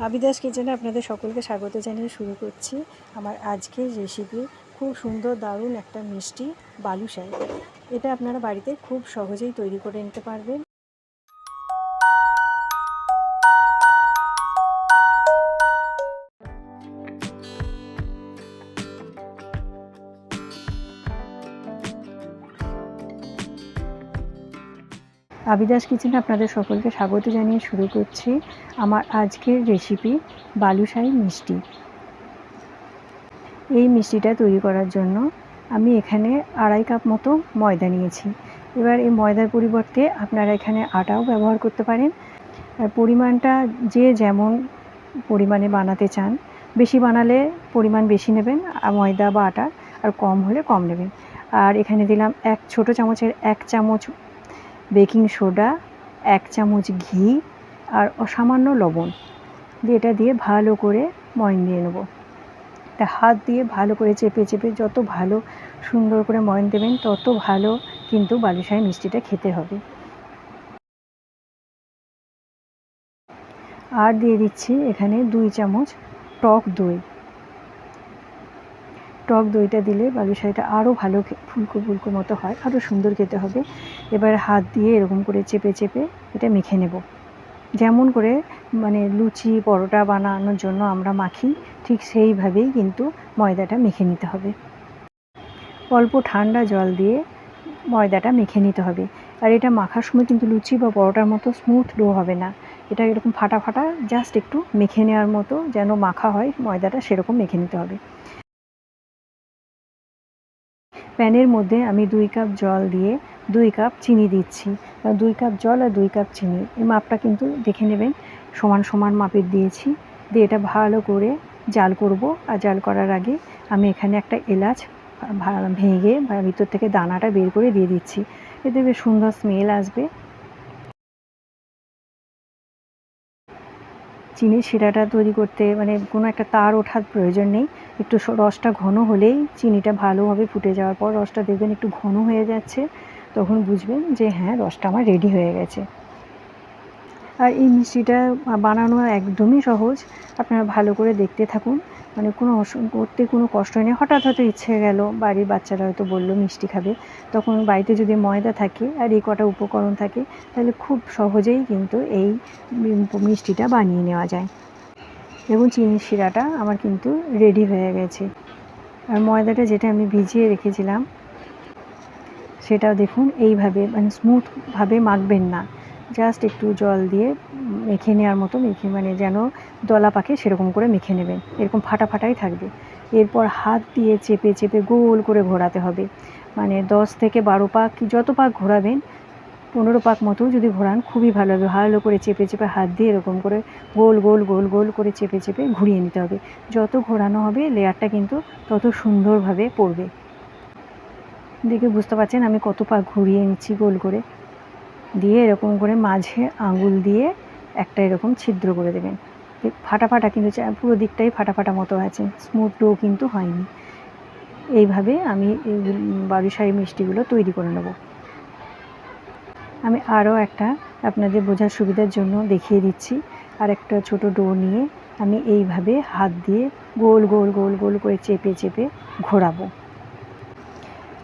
আবিদাস কিচেনে আপনাদের সকলকে স্বাগত জানিয়ে শুরু করছি আমার আজকের রেসিপি খুব সুন্দর দারুণ একটা মিষ্টি বালুশাই এটা আপনারা বাড়িতে খুব সহজেই তৈরি করে নিতে পারবেন। আবিদাস কিচেনে আপনাদের সকলকে স্বাগত জানিয়ে শুরু করছি আমার আজকের রেসিপি বালুশাহী মিষ্টি। এই মিষ্টিটা তৈরি করার জন্য আমি এখানে আড়াই কাপ মতো ময়দা নিয়েছি। এবার এই ময়দার পরিবর্তে আপনারা এখানে আটাও ব্যবহার করতে পারেন। আর পরিমাণটা যে যেমন পরিমাণে বানাতে চান, বেশি বানালে পরিমাণ বেশি নেবেন আর ময়দা বা আটা, আর কম হলে কম নেবেন। আর এখানে দিলাম এক ছোট চামচের এক চামচ বেকিং সোডা, এক চামচ ঘি আর অসামান্য লবণ। দিয়ে এটা দিয়ে ভালো করে ময়ন দিয়ে নেব। এটা হাত দিয়ে ভালো করে চেপে চেপে যত ভালো সুন্দর করে ময়ন দেবেন, তত ভালো কিন্তু বালুশাহী মিষ্টিটা খেতে হবে। আর দিয়ে দিচ্ছি এখানে দুই চামচ টক দই। টক দইটা দিলে বালুশাহিটা আরও ভালো ফুলকো ফুলকো মতো হয় আরও সুন্দর খেতে হবে। এবার হাত দিয়ে এরকম করে চেপে চেপে এটা মেখে নেব। যেমন করে মানে লুচি, পরোটা বানানোর জন্য আমরা মাখি, ঠিক সেইভাবেই কিন্তু ময়দাটা মেখে নিতে হবে। অল্প ঠান্ডা জল দিয়ে ময়দাটা মেখে নিতে হবে। আর এটা মাখার সময় কিন্তু লুচি বা পরোটার মতো স্মুথ ডো হবে না। এটা এরকম ফাটা ফাটা জাস্ট একটু মেখে নেওয়ার মতো যেন মাখা হয়, ময়দাটা সেরকম মেখে নিতে হবে। প্যানের মধ্যে আমি দুই কাপ জল দিয়ে দুই কাপ চিনি দিচ্ছি। দুই কাপ জল আর দুই কাপ চিনি। এই মাপটা কিন্তু দেখে নেবেন। সমান সমান মাপের দিয়েছি। দিয়ে এটা ভালো করে জাল করব। আর জাল করার আগে আমি এখানে একটা এলাচ ভেঙে ভিতর থেকে দানাটা বের করে দিয়ে দিচ্ছি। এতে বেশ সুন্দর স্মেল আসবে। চিনির শিরাটা তৈরি করতে মানে কোনো একটা তার ওঠার প্রয়োজন নেই। একটু রসটা ঘন হলেই চিনিটা ভালোভাবে ফুটে যাওয়ার পর রসটা দেখবেন একটু ঘন হয়ে যাচ্ছে, তখন বুঝবেন যে হ্যাঁ রসটা আমার রেডি হয়ে গেছে। আর এই মিষ্টিটা বানানো একদমই সহজ। আপনারা ভালো করে দেখতে থাকুন। মানে কোনো করতে কোনো কষ্ট নেই হঠাৎ হয়তো ইচ্ছে গেল, বাড়ির বাচ্চারা হয়তো বলল, মিষ্টি খাবে। তখন বাড়িতে যদি ময়দা থাকে আর এই কটা উপকরণ থাকে, তাহলে খুব সহজেই কিন্তু এই মিষ্টিটা বানিয়ে নেওয়া যায়। এবং চিনির শিরাটা আমার কিন্তু রেডি হয়ে গেছে। আর ময়দাটা যেটা আমি ভিজিয়ে রেখেছিলাম, সেটাও দেখুন, এইভাবে মানে স্মুথভাবে মাখবেন না। জাস্ট একটু জল দিয়ে মেখে নেওয়ার মতো, মেখে মানে যেন দলা পাকে সেরকম করে মেখে নেবেন। এরকম ফাটা ফাটাই থাকবে। এরপর হাত দিয়ে চেপে চেপে গোল করে ঘোরাতে হবে। মানে দশ থেকে বারো পাক কি যত পাক ঘোরাবেন, পনেরো পাক মতো যদি ঘোরান, খুবই ভালো হবে। ভালো করে চেপে চেপে হাত দিয়ে এরকম করে গোল গোল গোল গোল করে চেপে চেপে ঘুরিয়ে নিতে হবে। যত ঘোরানো হবে, লেয়ারটা কিন্তু তত সুন্দরভাবে পড়বে। দেখে বুঝতে পারছেন আমি কত পাক ঘুরিয়ে নিচ্ছি গোল করে। দিয়ে এরকম করে মাঝে আঙুল দিয়ে একটা এরকম ছিদ্র করে দেবেন। ফাটা ফাটা কিন্তু পুরো দিকটাই ফাটা ফাটা মতো আছে স্মুথ ডো কিন্তু হয়নি। এইভাবে আমি এই বালুশাহী মিষ্টিগুলো তৈরি করে নেব। আমি আরও একটা আপনাদের বোঝার সুবিধার জন্য দেখিয়ে দিচ্ছি। আর একটা ছোট ডো নিয়ে আমি এইভাবে হাত দিয়ে গোল গোল গোল গোল করে চেপে চেপে ঘোরাবো।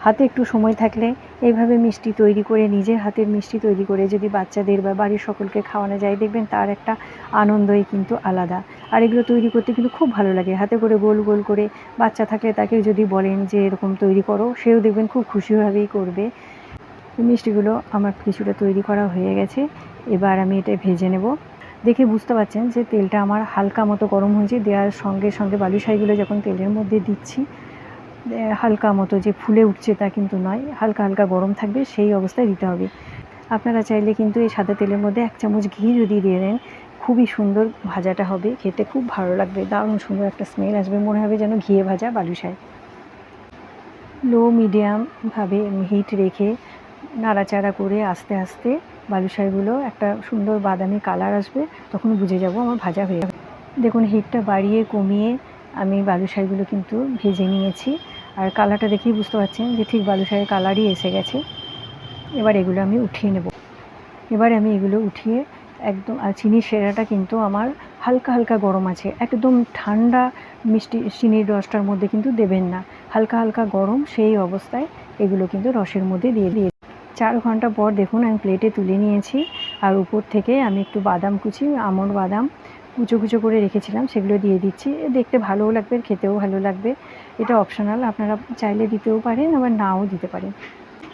হাতে একটু সময় থাকলে এইভাবে মিষ্টি তৈরি করে, নিজের হাতের মিষ্টি তৈরি করে যদি বাচ্চাদের বা বাড়ির সকলকে খাওয়ানো যায়, দেখবেন তার একটা আনন্দই কিন্তু আলাদা। আর এগুলো তৈরি করতে কিন্তু খুব ভালো লাগে। হাতে করে গোল গোল করে বাচ্চা থাকলে তাকে যদি বলেন যে এরকম তৈরি করো, সেও দেখবেন খুব খুশিভাবেই করবে। মিষ্টিগুলো আমার কিছুটা তৈরি করা হয়ে গেছে। এবার আমি এটা ভেজে নেব। দেখে বুঝতে পারছেন যে তেলটা আমার হালকা মতো গরম হয়েছে। দেওয়ার সঙ্গে সঙ্গে বালুশাহিগুলো যখন তেলের মধ্যে দিচ্ছি হালকা মতো যে ফুলে উঠছে তা কিন্তু নয়, হালকা হালকা গরম থাকবে সেই অবস্থায় দিতে হবে। আপনারা চাইলে কিন্তু এই সাদা তেলের মধ্যে এক চামচ ঘি যদি দিয়ে দেন, খুবই সুন্দর ভাজাটা হবে, খেতে খুব ভালো লাগবে, দারুণ সুন্দর একটা স্মেল আসবে, মনে হবে যেন ঘিয়ে ভাজা বালুশাই। লো মিডিয়ামভাবে হিট রেখে নাড়াচাড়া করে আস্তে আস্তে বালুশাইগুলো একটা সুন্দর বাদামি কালার আসবে, তখন বুঝে যাব আমার ভাজা হয়ে যাবে দেখুন হিটটা বাড়িয়ে কমিয়ে আমি বালুশাইগুলো কিন্তু ভেজে নিয়েছি। আর কালারটা দেখেই বুঝতে পারছেন যে ঠিক বালুশাহের কালারই এসে গেছে। এবার এগুলো আমি উঠিয়ে নেব। এবার আমি এগুলো উঠিয়ে একদম, আর চিনির সেরাটা কিন্তু আমার হালকা হালকা গরম আছে। একদম ঠান্ডা মিষ্টি, চিনির রসটার মধ্যে কিন্তু দেবেন না। হালকা হালকা গরম সেই অবস্থায় এগুলো কিন্তু রসের মধ্যে দিয়ে দিয়ে চার ঘণ্টা পর দেখুন আমি প্লেটে তুলে নিয়েছি। আর উপর থেকে আমি একটু বাদাম কুচি আমন্ড বাদাম কুচো কুচো করে রেখেছিলাম, সেগুলো দিয়ে দিচ্ছি। দেখতে ভালোও লাগবে, খেতেও ভালো লাগবে। এটা অপশনাল আপনারা চাইলে দিতেও পারেন, আবার নাও দিতে পারেন।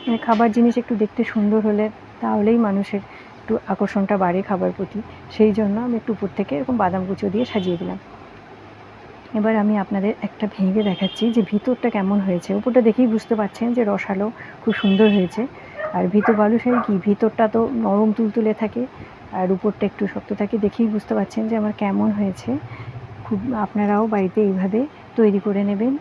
মানে খাবার জিনিস একটু দেখতে সুন্দর হলে তাহলেই মানুষের একটু আকর্ষণটা বাড়ে খাবার প্রতি। সেই জন্য আমি একটু উপর থেকে এরকম বাদাম কুচো দিয়ে সাজিয়ে দিলাম। এবার আমি আপনাদের একটা ভেঙে দেখাচ্ছি যে ভিতরটা কেমন হয়েছে। উপরটা দেখেই বুঝতে পারছেন যে রসালো খুব সুন্দর হয়েছে। আর ভিতর বালুশাহী কি? ভিতরটা তো নরম তুলতুলে থাকে। আর উপরটা একটু শক্ত থাকে, দেখেই বুঝতে পারছেন যে আমার কেমন হয়েছে। খুব, আপনারাও বাড়িতে এইভাবে তৈরি করে নেবেন।